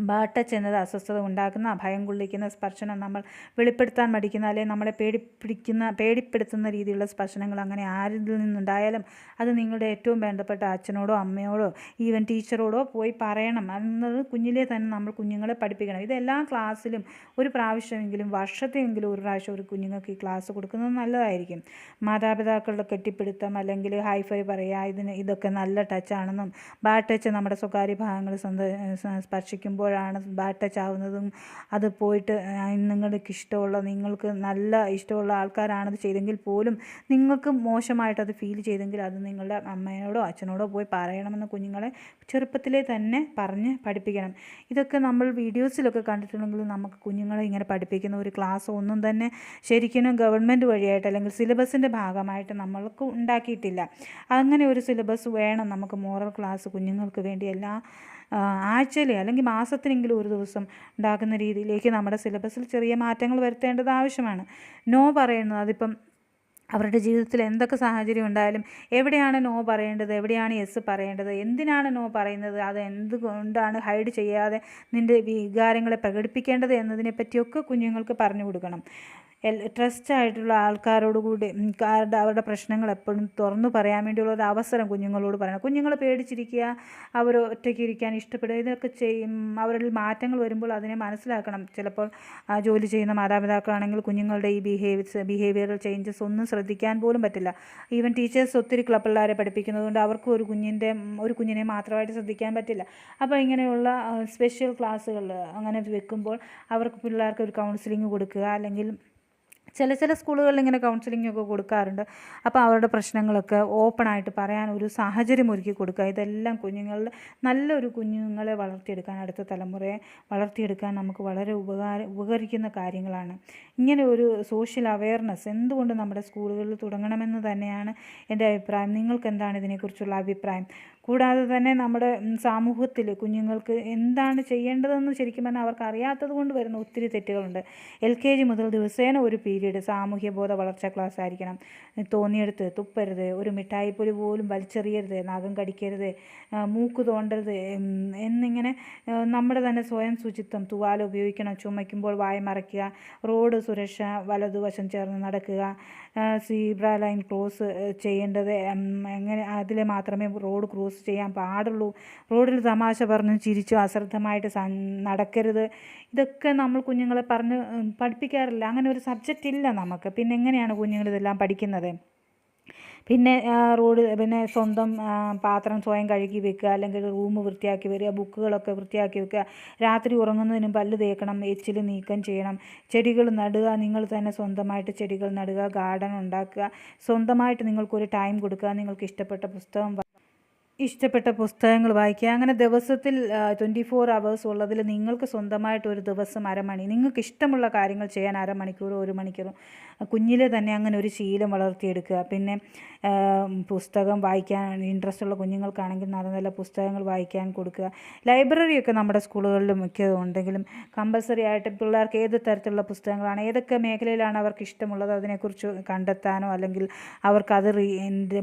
Speaker 1: ബാഡ് ചെന്നത് അസ്വസ്ഥത ഉണ്ടാക്കുന്ന ഭയം കൊള്ളിക്കുന്ന സ്പർശനം നമ്മൾ വെളിപ്പെടുത്താൻ മടിക്കുന്ന അല്ലെങ്കിൽ നമ്മളെ പേടിപ്പിടിക്കുന്ന പേടിപ്പെടുത്തുന്ന രീതിയിലുള്ള സ്പർശനങ്ങൾ അങ്ങനെ ആരിൽ നിന്നുണ്ടായാലും അത് നിങ്ങളുടെ ഏറ്റവും വേണ്ടപ്പെട്ട അച്ഛനോടോ അമ്മയോടോ ഈവൻ ടീച്ചറോടോ പോയി പറയണം. എന്നത് കുഞ്ഞിലേ തന്നെ നമ്മൾ കുഞ്ഞുങ്ങളെ പഠിപ്പിക്കണം. ഇത് ക്ലാസ്സിലും ഒരു പ്രാവശ്യമെങ്കിലും വർഷത്തെയെങ്കിലും ഒരു പ്രാവശ്യം ഒരു കുഞ്ഞുങ്ങൾക്ക് ഈ ക്ലാസ് കൊടുക്കുന്നത് നല്ലതായിരിക്കും. മാതാപിതാക്കളുടെ കെട്ടിപ്പിടുത്തം അല്ലെങ്കിൽ ഹൈഫൈ പറയുക ഇതിന് ഇതൊക്കെ നല്ല ടച്ചാണെന്നും ബാഡ് ടച്ച് നമ്മുടെ സ്വകാര്യ ഭാഗങ്ങൾ സ്പർശിക്കുമ്പോൾ എപ്പോഴാണ് ബാറ്റ ചാവുന്നതും അത് പോയിട്ട് നിങ്ങൾക്ക് ഇഷ്ടമുള്ള നിങ്ങൾക്ക് നല്ല ഇഷ്ടമുള്ള ആൾക്കാരാണത് ചെയ്തെങ്കിൽ പോലും നിങ്ങൾക്ക് മോശമായിട്ട് അത് ഫീൽ ചെയ്തെങ്കിൽ അത് നിങ്ങളുടെ അമ്മയോടോ അച്ഛനോടോ പോയി പറയണമെന്ന് കുഞ്ഞുങ്ങളെ ചെറുപ്പത്തിലേ തന്നെ പറഞ്ഞ് പഠിപ്പിക്കണം. ഇതൊക്കെ നമ്മൾ വീഡിയോസിലൊക്കെ കണ്ടിട്ടുണ്ടെങ്കിൽ നമുക്ക് കുഞ്ഞുങ്ങളെ ഇങ്ങനെ പഠിപ്പിക്കുന്ന ഒരു ക്ലാസ് ഒന്നും തന്നെ ശരിക്കും ഗവൺമെന്റ് വഴിയായിട്ട് അല്ലെങ്കിൽ സിലബസിന്റെ ഭാഗമായിട്ട് നമ്മൾക്ക് ഉണ്ടാക്കിയിട്ടില്ല. അങ്ങനെ ഒരു സിലബസ് വേണം നമുക്ക് മോറൽ ക്ലാസ് കുഞ്ഞുങ്ങൾക്ക് വേണ്ടി. എല്ലാ ആഴ്ചയിൽ അല്ലെങ്കിൽ മാസത്തിനെങ്കിലും ഒരു ദിവസം ഉണ്ടാക്കുന്ന രീതിയിലേക്ക് നമ്മുടെ സിലബസിൽ ചെറിയ മാറ്റങ്ങൾ വരുത്തേണ്ടത് ആവശ്യമാണ്. നോ പറയുന്നത് അതിപ്പം അവരുടെ ജീവിതത്തിൽ എന്തൊക്കെ സാഹചര്യം ഉണ്ടായാലും എവിടെയാണ് നോ പറയേണ്ടത് എവിടെയാണ് യെസ് പറയേണ്ടത് എന്തിനാണ് നോ പറയുന്നത് അത് എന്തുകൊണ്ടാണ് ഹൈഡ് ചെയ്യാതെ നിന്റെ വികാരങ്ങളെ പ്രകടിപ്പിക്കേണ്ടത് എന്നതിനെ പറ്റിയൊക്കെ കുഞ്ഞുങ്ങൾക്ക് പറഞ്ഞു കൊടുക്കണം. ട്രസ്റ്റ് ആയിട്ടുള്ള ആൾക്കാരോട് കൂടി ഉം, കാരുടെ അവരുടെ പ്രശ്നങ്ങൾ എപ്പോഴും തുറന്നു പറയാൻ വേണ്ടിയുള്ള ഒരു അവസരം കുഞ്ഞുങ്ങളോട് പറയണം. കുഞ്ഞുങ്ങൾ പേടിച്ചിരിക്കുക അവർ ഒറ്റയ്ക്ക് ഇരിക്കാൻ ഇഷ്ടപ്പെടുക ഇതൊക്കെ ചെയ്യും. അവരിൽ മാറ്റങ്ങൾ വരുമ്പോൾ അതിനെ മനസ്സിലാക്കണം. ചിലപ്പോൾ ജോലി ചെയ്യുന്ന മാതാപിതാക്കളാണെങ്കിൽ കുഞ്ഞുങ്ങളുടെ ഈ ബിഹേവിയർസ് ബിഹേവിയറൽ ചേഞ്ചസ് ഒന്നും ശ്രദ്ധിക്കാൻ പോലും പറ്റില്ല. ഈവൻ ടീച്ചേഴ്സ് ഒത്തിരി പിള്ളേരെ പഠിപ്പിക്കുന്നതുകൊണ്ട് അവർക്ക് ഒരു കുഞ്ഞിന്റെ ഒരു കുഞ്ഞിനെ മാത്രമായിട്ട് ശ്രദ്ധിക്കാൻ പറ്റില്ല. അപ്പോൾ ഇങ്ങനെയുള്ള സ്പെഷ്യൽ ക്ലാസ്സുകൾ അങ്ങനെ വെക്കുമ്പോൾ അവർക്ക് പിള്ളേർക്ക് ഒരു കൗൺസിലിംഗ് കൊടുക്കുക അല്ലെങ്കിൽ ചില ചില സ്കൂളുകളിൽ ഇങ്ങനെ കൗൺസിലിംഗ് ഒക്കെ കൊടുക്കാറുണ്ട്. അപ്പോൾ അവരുടെ പ്രശ്നങ്ങളൊക്കെ ഓപ്പണായിട്ട് പറയാൻ ഒരു സാഹചര്യം ഒരുക്കി കൊടുക്കുക. ഇതെല്ലാം കുഞ്ഞുങ്ങളിൽ നല്ലൊരു കുഞ്ഞുങ്ങളെ വളർത്തിയെടുക്കാൻ അടുത്ത തലമുറയെ വളർത്തിയെടുക്കാൻ നമുക്ക് വളരെ ഉപകാര ഉപകരിക്കുന്ന കാര്യങ്ങളാണ്. ഇങ്ങനെ ഒരു സോഷ്യൽ അവയർനെസ് എന്തുകൊണ്ട് നമ്മുടെ സ്കൂളുകളിൽ തുടങ്ങണമെന്ന് തന്നെയാണ് എന്റെ അഭിപ്രായം. നിങ്ങൾക്ക് എന്താണ് ഇതിനെക്കുറിച്ചുള്ള അഭിപ്രായം? കൂടാതെ തന്നെ നമ്മുടെ സമൂഹത്തിൽ കുഞ്ഞുങ്ങൾക്ക് എന്താണ് ചെയ്യേണ്ടതെന്ന് ശരിക്കും പറഞ്ഞാൽ അവർക്ക് അറിയാത്തത് കൊണ്ട് വരുന്ന ഒത്തിരി തെറ്റുകളുണ്ട്. എൽ കെ ജി മുതൽ ദിവസേന ഒരു പീരീഡ് സാമൂഹ്യ ബോധ വളർച്ചാ ക്ലാസ് ആയിരിക്കണം. തോന്നിയെടുത്ത് തുപ്പരുത് ഒരു മിഠായിപ്പൊലി പോലും വലിച്ചെറിയരുത് നഖം കടിക്കരുത് മൂക്ക് തോണ്ടരുത് എന്നിങ്ങനെ നമ്മുടെ തന്നെ സ്വയം ശുചിത്വം തുവാല ഉപയോഗിക്കണം ചുമയ്ക്കുമ്പോൾ വായ മറയ്ക്കുക റോഡ് സുരക്ഷ വലതുവശം ചേർന്ന് നടക്കുക സീബ്ര ലൈൻ ക്രോസ് ചെയ്യേണ്ടത് എങ്ങനെ അതിൽ മാത്രമേ റോഡ് ക്രോസ് ചെയ്യാൻ പാടുള്ളൂ. റോഡിൽ തമാശ പറഞ്ഞ് ചിരിച്ചു അശ്രദ്ധമായിട്ട് നടക്കരുത്. ഇതൊക്കെ നമ്മൾ കുഞ്ഞുങ്ങളെ പറഞ്ഞ് പഠിപ്പിക്കാറില്ല. അങ്ങനെ ഒരു സബ്ജക്റ്റ് ഇല്ല നമുക്ക്. പിന്നെ എങ്ങനെയാണ് കുഞ്ഞുങ്ങൾ ഇതെല്ലാം പഠിക്കുന്നത്? പിന്നെ റോഡ് പിന്നെ സ്വന്തം പാത്രം സ്വയം കഴുകി വെക്കുക അല്ലെങ്കിൽ റൂം വൃത്തിയാക്കി വരിക ബുക്കുകളൊക്കെ വൃത്തിയാക്കി വെക്കുക രാത്രി ഉറങ്ങുന്നതിന് പല്ല് തേക്കണം എച്ചിൽ നീക്കം ചെയ്യണം ചെടികൾ നടുക നിങ്ങൾ തന്നെ സ്വന്തമായിട്ട് ചെടികൾ നടുക ഗാർഡൻ ഉണ്ടാക്കുക സ്വന്തമായിട്ട് നിങ്ങൾക്കൊരു ടൈം കൊടുക്കുക നിങ്ങൾക്ക് ഇഷ്ടപ്പെട്ട പുസ്തകം ഇഷ്ടപ്പെട്ട പുസ്തകങ്ങൾ വായിക്കുക. അങ്ങനെ ദിവസത്തിൽ ട്വന്റി ഫോർ അവേഴ്സ് ഉള്ളതിൽ നിങ്ങൾക്ക് സ്വന്തമായിട്ട് ഒരു ദിവസം അരമണി നിങ്ങൾക്ക് ഇഷ്ടമുള്ള കാര്യങ്ങൾ ചെയ്യാൻ അരമണിക്കൂർ ഒരു മണിക്കൂറും കുഞ്ഞിലെ തന്നെ അങ്ങനെ ഒരു ശീലം വളർത്തിയെടുക്കുക. പിന്നെ പുസ്തകം വായിക്കാൻ ഇൻട്രസ്റ്റ് ഉള്ള കുഞ്ഞുങ്ങൾക്കാണെങ്കിൽ നല്ല നല്ല പുസ്തകങ്ങൾ വായിക്കാൻ കൊടുക്കുക. ലൈബ്രറിയൊക്കെ നമ്മുടെ സ്കൂളുകളിൽ മിക്കതും ഉണ്ടെങ്കിലും കമ്പൽസറി ആയിട്ട് പിള്ളേർക്ക് ഏത് തരത്തിലുള്ള പുസ്തകങ്ങളാണ് ഏതൊക്കെ മേഖലയിലാണ് അവർക്ക് ഇഷ്ടമുള്ളത് അതിനെക്കുറിച്ച് കണ്ടെത്താനോ അല്ലെങ്കിൽ അവർക്ക് അത്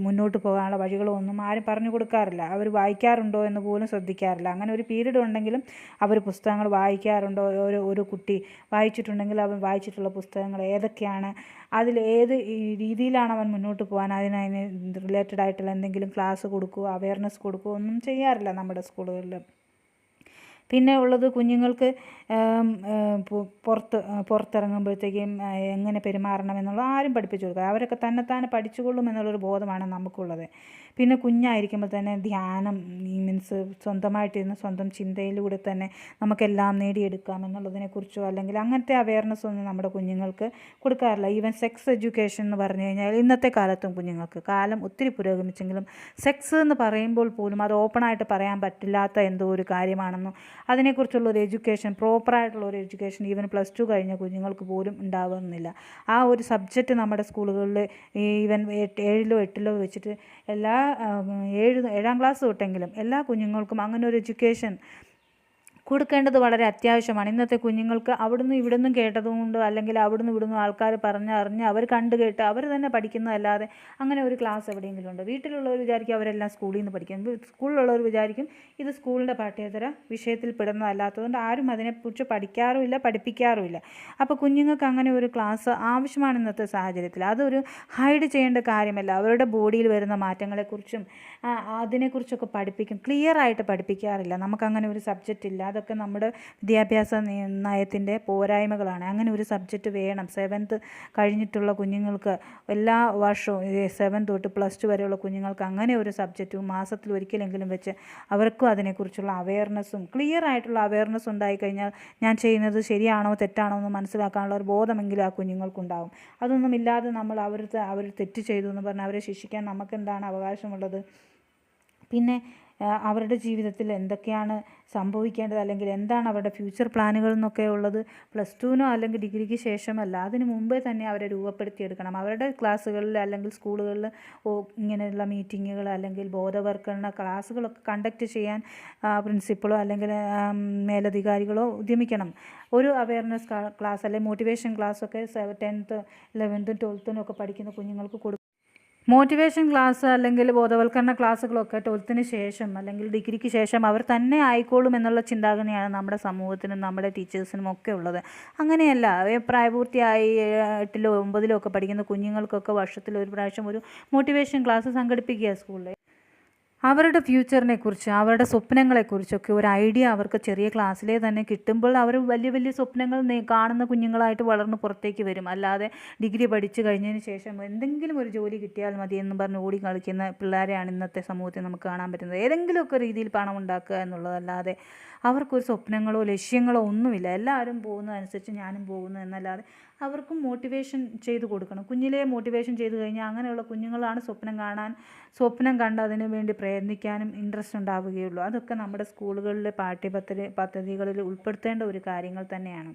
Speaker 1: മുന്നോട്ട് പോകാനുള്ള വഴികളോ ഒന്നും ആരും പറഞ്ഞു കൊടുക്കാറില്ല. അവർ വായിക്കാറുണ്ടോ എന്ന് പോലും ശ്രദ്ധിക്കാറില്ല. അങ്ങനെ ഒരു പീരീഡ് ഉണ്ടെങ്കിലും അവർ പുസ്തകങ്ങൾ വായിക്കാറുണ്ടോ? ഒരു ഒരു കുട്ടി വായിച്ചിട്ടുണ്ടെങ്കിൽ അവൻ വായിച്ചിട്ടുള്ള പുസ്തകങ്ങൾ ഏതൊക്കെയാണ്? അതിൽ ഏത് രീതിയിലാണ് അവൻ മുന്നോട്ട് പോകാൻ? അതിനതിന് അതിന് റിലേറ്റഡ് ആയിട്ടുള്ള എന്തെങ്കിലും ക്ലാസ് കൊടുക്കുകയോ അവയർനെസ് കൊടുക്കുകയോ ഒന്നും ചെയ്യാറില്ല നമ്മുടെ സ്കൂളുകളിൽ. പിന്നെ ഉള്ളത് കുഞ്ഞുങ്ങൾക്ക് പുറത്ത് പുറത്തിറങ്ങുമ്പോഴത്തേക്കും എങ്ങനെ പെരുമാറണം എന്നുള്ള ആരും പഠിപ്പിച്ചു കൊടുക്കുക അവരൊക്കെ തന്നെത്താനെ പഠിച്ചുകൊള്ളും എന്നുള്ളൊരു ബോധമാണ് നമുക്കുള്ളത്. പിന്നെ കുഞ്ഞായിരിക്കുമ്പോൾ തന്നെ ധ്യാനം മീൻസ് സ്വന്തമായിട്ടിരുന്ന് സ്വന്തം ചിന്തയിലൂടെ തന്നെ നമുക്കെല്ലാം നേടിയെടുക്കാം എന്നുള്ളതിനെക്കുറിച്ചോ അല്ലെങ്കിൽ അങ്ങനത്തെ അവയർനെസ് ഒന്നും നമ്മുടെ കുഞ്ഞുങ്ങൾക്ക് കൊടുക്കാറില്ല. ഈവൻ സെക്സ് എഡ്യൂക്കേഷൻ എന്ന് പറഞ്ഞു കഴിഞ്ഞാൽ ഇന്നത്തെ കാലത്തും കുഞ്ഞുങ്ങൾക്ക് കാലം ഒത്തിരി പുരോഗമിച്ചെങ്കിലും സെക്സ് എന്ന് പറയുമ്പോൾ പോലും അത് ഓപ്പണായിട്ട് പറയാൻ പറ്റില്ലാത്ത എന്തോ ഒരു കാര്യമാണെന്നും അതിനെക്കുറിച്ചുള്ള ഒരു എഡ്യൂക്കേഷൻ പ്രോപ്പറായിട്ടുള്ള ഒരു എഡ്യൂക്കേഷൻ ഈവൻ പ്ലസ് ടു കഴിഞ്ഞ കുഞ്ഞുങ്ങൾക്ക് പോലും ഉണ്ടാകുന്നില്ല ആ ഒരു സബ്ജക്റ്റ് നമ്മുടെ സ്കൂളുകളിൽ ഈവൻ ഏഴിലോ എട്ടിലോ വെച്ചിട്ട് എല്ലാ ആ, ഏഴ് ഏഴാം ക്ലാസ് തൊട്ടെങ്കിലും എല്ലാ കുഞ്ഞുങ്ങൾക്കും അങ്ങനെ ഒരു എഡ്യൂക്കേഷൻ കൊടുക്കേണ്ടത് വളരെ അത്യാവശ്യമാണ്. ഇന്നത്തെ കുഞ്ഞുങ്ങൾക്ക് അവിടുന്ന് ഇവിടുന്ന് കേട്ടതുകൊണ്ട് അല്ലെങ്കിൽ അവിടുന്ന് ഇവിടുന്ന് ആൾക്കാർ പറഞ്ഞ് അറിഞ്ഞ് അവർ കണ്ടു കേട്ട് അവർ തന്നെ പഠിക്കുന്നതല്ലാതെ അങ്ങനെ ഒരു ക്ലാസ് എവിടെയെങ്കിലും ഉണ്ട്? വീട്ടിലുള്ളവർ വിചാരിക്കും അവരെല്ലാം സ്കൂളിൽ നിന്ന് പഠിക്കും. സ്കൂളിലുള്ളവർ വിചാരിക്കും ഇത് സ്കൂളിന്റെ പാഠ്യേതര വിഷയത്തിൽ പെടുന്നതല്ലാത്തതുകൊണ്ട് ആരും അതിനെക്കുറിച്ച് പഠിക്കാറുമില്ല പഠിപ്പിക്കാറുമില്ല. അപ്പോൾ കുഞ്ഞുങ്ങൾക്ക് അങ്ങനെ ഒരു ക്ലാസ് ആവശ്യമാണ് ഇന്നത്തെ സാഹചര്യത്തിൽ. അതൊരു ഹൈഡ് ചെയ്യേണ്ട കാര്യമല്ല. അവരുടെ ബോഡിയിൽ വരുന്ന മാറ്റങ്ങളെക്കുറിച്ചും അതിനെക്കുറിച്ചൊക്കെ പഠിപ്പിക്കും. ക്ലിയർ ആയിട്ട് പഠിപ്പിക്കാറില്ല. നമുക്കങ്ങനെ ഒരു സബ്ജക്റ്റ് ഇല്ല അതൊക്കെ നമ്മുടെ വിദ്യാഭ്യാസ നയത്തിന്റെ പോരായ്മകളാണ്. അങ്ങനെ ഒരു സബ്ജക്റ്റ് വേണം. സെവൻത്ത് കഴിഞ്ഞിട്ടുള്ള കുഞ്ഞുങ്ങൾക്ക് എല്ലാ വർഷവും സെവൻ തൊട്ട് പ്ലസ് ടു വരെയുള്ള കുഞ്ഞുങ്ങൾക്ക് അങ്ങനെ ഒരു സബ്ജക്റ്റും മാസത്തിൽ ഒരിക്കലെങ്കിലും വെച്ച് അവർക്കും അതിനെക്കുറിച്ചുള്ള അവയർനെസ്സും ക്ലിയർ ആയിട്ടുള്ള അവയർനെസ് ഉണ്ടായിക്കഴിഞ്ഞാൽ ഞാൻ ചെയ്യുന്നത് ശരിയാണോ തെറ്റാണോ എന്ന് മനസ്സിലാക്കാനുള്ള ഒരു ബോധമെങ്കിലും ആ കുഞ്ഞുങ്ങൾക്കുണ്ടാവും. അതൊന്നും ഇല്ലാതെ നമ്മൾ അവർ അവർ തെറ്റ് ചെയ്തു എന്ന് പറഞ്ഞാൽ അവരെ ശിക്ഷിക്കാൻ നമുക്കെന്താണ് അവകാശമുള്ളത്? പിന്നെ അവരുടെ ജീവിതത്തിൽ എന്തൊക്കെയാണ് സംഭവിക്കേണ്ടത്? അല്ലെങ്കിൽ എന്താണ് അവരുടെ ഫ്യൂച്ചർ പ്ലാനുകൾ എന്നൊക്കെ ഉള്ളത്? പ്ലസ് ടുവിനോ അല്ലെങ്കിൽ ഡിഗ്രിക്ക് ശേഷമല്ല അതിന് മുമ്പേ തന്നെ അവരെ രൂപപ്പെടുത്തിയെടുക്കണം. അവരുടെ ക്ലാസ്സുകളിൽ അല്ലെങ്കിൽ സ്കൂളുകളിൽ ഇങ്ങനെയുള്ള മീറ്റിങ്ങുകൾ അല്ലെങ്കിൽ ബോധവൽക്കരണ ക്ലാസ്സുകളൊക്കെ കണ്ടക്ട് ചെയ്യാൻ പ്രിൻസിപ്പളോ അല്ലെങ്കിൽ മേലധികാരികളോ ഉദ്യമിക്കണം. ഒരു അവയർനെസ് ക്ലാസ് അല്ലെങ്കിൽ മോട്ടിവേഷൻ ക്ലാസ്സൊക്കെ ടെൻത്ത് ഇലവൻത്തും ട്വൽത്തിനും ഒക്കെ പഠിക്കുന്ന കുഞ്ഞുങ്ങൾക്ക് കൊടുക്കും മോട്ടിവേഷൻ ക്ലാസ് അല്ലെങ്കിൽ ബോധവൽക്കരണ ക്ലാസ്സുകളൊക്കെ ട്വൽത്തിന് ശേഷം അല്ലെങ്കിൽ ഡിഗ്രിക്ക് ശേഷം അവർ തന്നെ ആയിക്കോളും എന്നുള്ള ചിന്താഗതിയാണ് നമ്മുടെ സമൂഹത്തിനും നമ്മുടെ ടീച്ചേഴ്സിനും ഒക്കെ ഉള്ളത്. അങ്ങനെയല്ല പ്രായപൂർത്തിയായി എട്ടിലോ ഒമ്പതിലോ ഒക്കെ പഠിക്കുന്ന കുഞ്ഞുങ്ങൾക്കൊക്കെ വർഷത്തിൽ ഒരു പ്രാവശ്യം ഒരു മോട്ടിവേഷൻ ക്ലാസ് സംഘടിപ്പിക്കുക സ്കൂളിൽ അവരുടെ ഫ്യൂച്ചറിനെ കുറിച്ച് അവരുടെ സ്വപ്നങ്ങളെക്കുറിച്ചൊക്കെ ഒരു ഐഡിയ അവർക്ക് ചെറിയ ക്ലാസ്സിലെ തന്നെ കിട്ടുമ്പോൾ അവർ വലിയ വലിയ സ്വപ്നങ്ങൾ കാണുന്ന കുഞ്ഞുങ്ങളായിട്ട് വളർന്ന് പുറത്തേക്ക് വരും. അല്ലാതെ ഡിഗ്രി പഠിച്ചു കഴിഞ്ഞതിന് ശേഷം എന്തെങ്കിലും ഒരു ജോലി കിട്ടിയാൽ മതി എന്ന് പറഞ്ഞ് ഓടി കളിക്കുന്ന പിള്ളേരെയാണ് ഇന്നത്തെ സമൂഹത്തിൽ നമുക്ക് കാണാൻ പറ്റുന്നത്. ഏതെങ്കിലുമൊക്കെ രീതിയിൽ പണം ഉണ്ടാക്കുക എന്നുള്ളതല്ലാതെ അവർക്കൊരു സ്വപ്നങ്ങളോ ലക്ഷ്യങ്ങളോ ഒന്നുമില്ല. എല്ലാവരും പോകുന്നതനുസരിച്ച് ഞാനും പോകുന്നു എന്നല്ലാതെ അവർക്കും മോട്ടിവേഷൻ ചെയ്ത് കൊടുക്കണം. കുഞ്ഞിലേ മോട്ടിവേഷൻ ചെയ്ത് കഴിഞ്ഞാൽ അങ്ങനെയുള്ള കുഞ്ഞുങ്ങളാണ് സ്വപ്നം കാണാൻ സ്വപ്നം കണ്ട് അതിനു വേണ്ടി പ്രയത്നിക്കാനും ഇൻട്രസ്റ്റ് ഉണ്ടാവുകയുള്ളൂ. അതൊക്കെ നമ്മുടെ സ്കൂളുകളിലെ പാഠ്യപദ്ധതി പദ്ധതികളിൽ ഉൾപ്പെടുത്തേണ്ട ഒരു കാര്യങ്ങൾ തന്നെയാണ്.